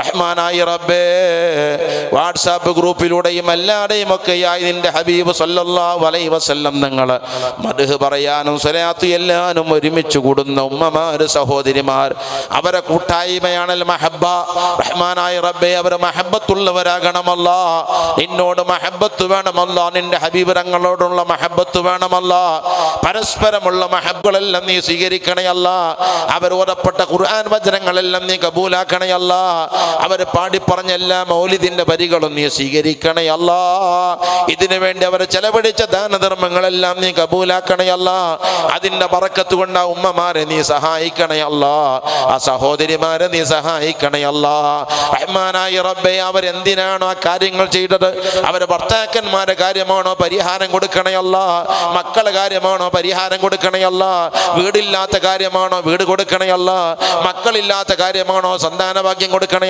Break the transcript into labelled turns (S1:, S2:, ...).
S1: റഹ്മാനായി റബ്ബേ. വാട്സാപ്പ് ഗ്രൂപ്പിലൂടെയും എല്ലാവരുടെയും ഒക്കെയായി നിന്റെ ഹബീബ് സല്ലല്ലാഹു അലൈഹി വസല്ലം നിങ്ങൾ മധു പറയാനും സ്വലാത്ത് എല്ലാനും ഒരുമിച്ച് കൂടുന്ന ഉമ്മമാർ സഹോദരിമാർ അവരെ കൂട്ടായ്മയാണൽ മഹബ്ബ. റഹ്മാനായ റബ്ബെ അവർ മഹബത്തുള്ളവരാകണമല്ല നിന്നോട് മഹബത്ത് വേണമല്ല. നിന്റെ ഹബീബരങ്ങളോടുള്ള മഹബത്ത് വേണമല്ല. പരസ്പരമുള്ള മഹബുകളെല്ലാം നീ സ്വീകരിക്കണയല്ല. അവർ ഓരപ്പെട്ട ഖുർആൻ വചനങ്ങളെല്ലാം നീ കബൂലാക്കണയല്ല. അവർ പാടിപ്പറഞ്ഞ എല്ലാ മൗലിദിന്റെ വരികളും നീ സ്വീകരിക്കണയല്ല ഇതിനു വേണ്ടി അവർ ചെലവഴിച്ച ദാനധർമ്മങ്ങളെല്ലാം നീ കബൂലാക്കണയല്ല അതിന്റെ പറക്കത്ത് കൊണ്ട് ആ ഉമ്മമാരെ നീ സഹായിക്കണയല്ല ആ സഹോദരിമാരെ നീ സഹായിക്കണയല്ല റഹ്മാനായി റബ്ബെ അവരെന്തിനാണോ ആ കാര്യങ്ങൾ ചെയ്തത്? അവരെ ഭർത്താക്കന്മാരെ കാര്യമാണോ പരിഹാരം കൊടുക്കണയല്ല മക്കളെ കാര്യമാണോ പരിഹാരം കൊടുക്കണയല്ല വീടില്ലാത്ത കാര്യമാണോ വീട് കൊടുക്കണയല്ല മക്കളില്ലാത്ത കാര്യമാണോ സന്താനഭാഗ്യം കൊടുക്കണയ